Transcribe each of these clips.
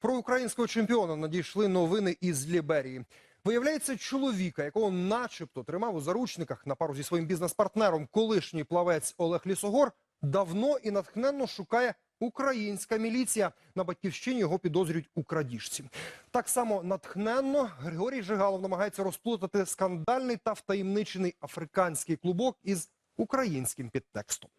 Про українського чемпіона надійшли новини із Ліберії. Виявляється, чоловіка, якого начебто тримав у заручниках на пару зі своїм бізнес-партнером колишній плавець Олег Лісогор, давно і натхненно шукає українська міліція. На батьківщині його підозрюють у крадіжці. Так само натхненно Григорій Жигалов намагається розплутати скандальний та втаємничений африканський клубок із українським підтекстом.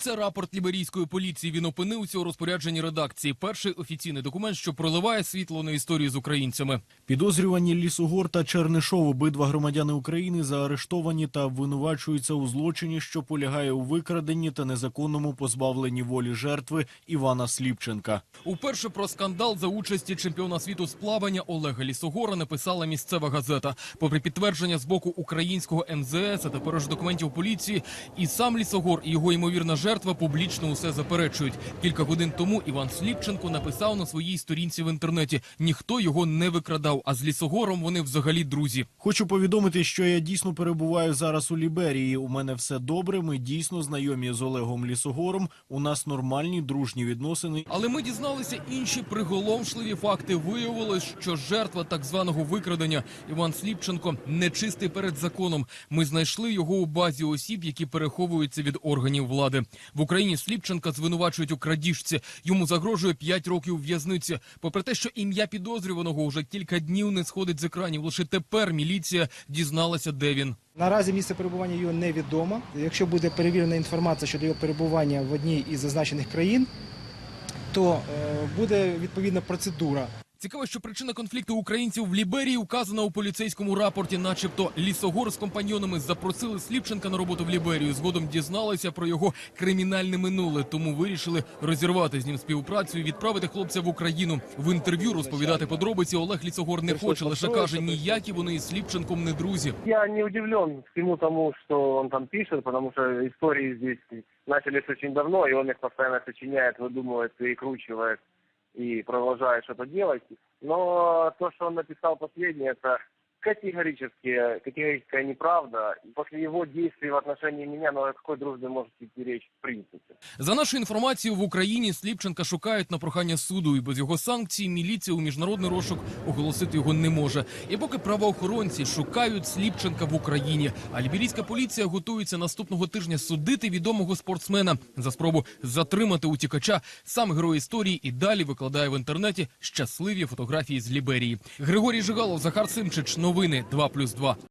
Це рапорт ліберійської поліції. Він опинився у розпорядженні редакції. Перший офіційний документ, що проливає світло на історію з українцями. Підозрювані Лісогор та Чернишов, обидва громадяни України, заарештовані та обвинувачуються у злочині, що полягає у викраденні та незаконному позбавленні волі жертви Івана Сліпченка. Уперше про скандал за участі чемпіона світу з плавання Олега Лісогора написала місцева газета. Попри підтвердження з боку українського МЗС, а тепер ж документів поліції, і сам Лісогор, і його ймовірна жертва публічно усе заперечують. Кілька годин тому Іван Сліпченко написав на своїй сторінці в інтернеті: ніхто його не викрадав, а з Лісогором вони взагалі друзі. Хочу повідомити, що я дійсно перебуваю зараз у Ліберії. У мене все добре. Ми дійсно знайомі з Олегом Лісогором. У нас нормальні дружні відносини. Але ми дізналися інші приголомшливі факти. Виявилось, що жертва так званого викрадення Іван Сліпченко нечистий перед законом. Ми знайшли його у базі осіб, які переховуються від органів влади. В Україні Сліпченка звинувачують у крадіжці. Йому загрожує 5 років в'язниці. Попри те, що ім'я підозрюваного вже кілька днів не сходить з екранів. Лише тепер міліція дізналася, де він. Наразі місце перебування його невідомо. Якщо буде перевірена інформація щодо його перебування в одній із зазначених країн, то е, буде відповідна процедура. Цікаво, що причина конфлікту українців в Ліберії указана у поліцейському рапорті, начебто лісогор з компаньонами запросили Сліпченка на роботу в Ліберію. Згодом дізналися про його кримінальне минуле, тому вирішили розірвати з ним співпрацю і відправити хлопця в Україну. В інтерв'ю розповідати подробиці Олег Лісогор не хоче, лише каже, ніякі вони із Сліпченком не друзі. Я не удивлен всему тому, что он там пишет, потому что истории здесь начались очень давно, и он их постоянно сочиняет, выдумывает, перекручивает и продолжаешь что-то делать. Но то, что он написал последнее, это категорически, категорическая неправда. После его действий в отношении меня, ну о какой дружбе может идти речь в принципе? За нашою інформацією, в Україні Сліпченка шукають на прохання суду, і без його санкцій міліція у міжнародний розшук оголосити його не може. І поки правоохоронці шукають Сліпченка в Україні, а ліберійська поліція готується наступного тижня судити відомого спортсмена за спробу затримати утікача. Сам герой історії і далі викладає в інтернеті щасливі фотографії з Ліберії. Григорій Жигалов, Захар Симчич. Новини 2+,2.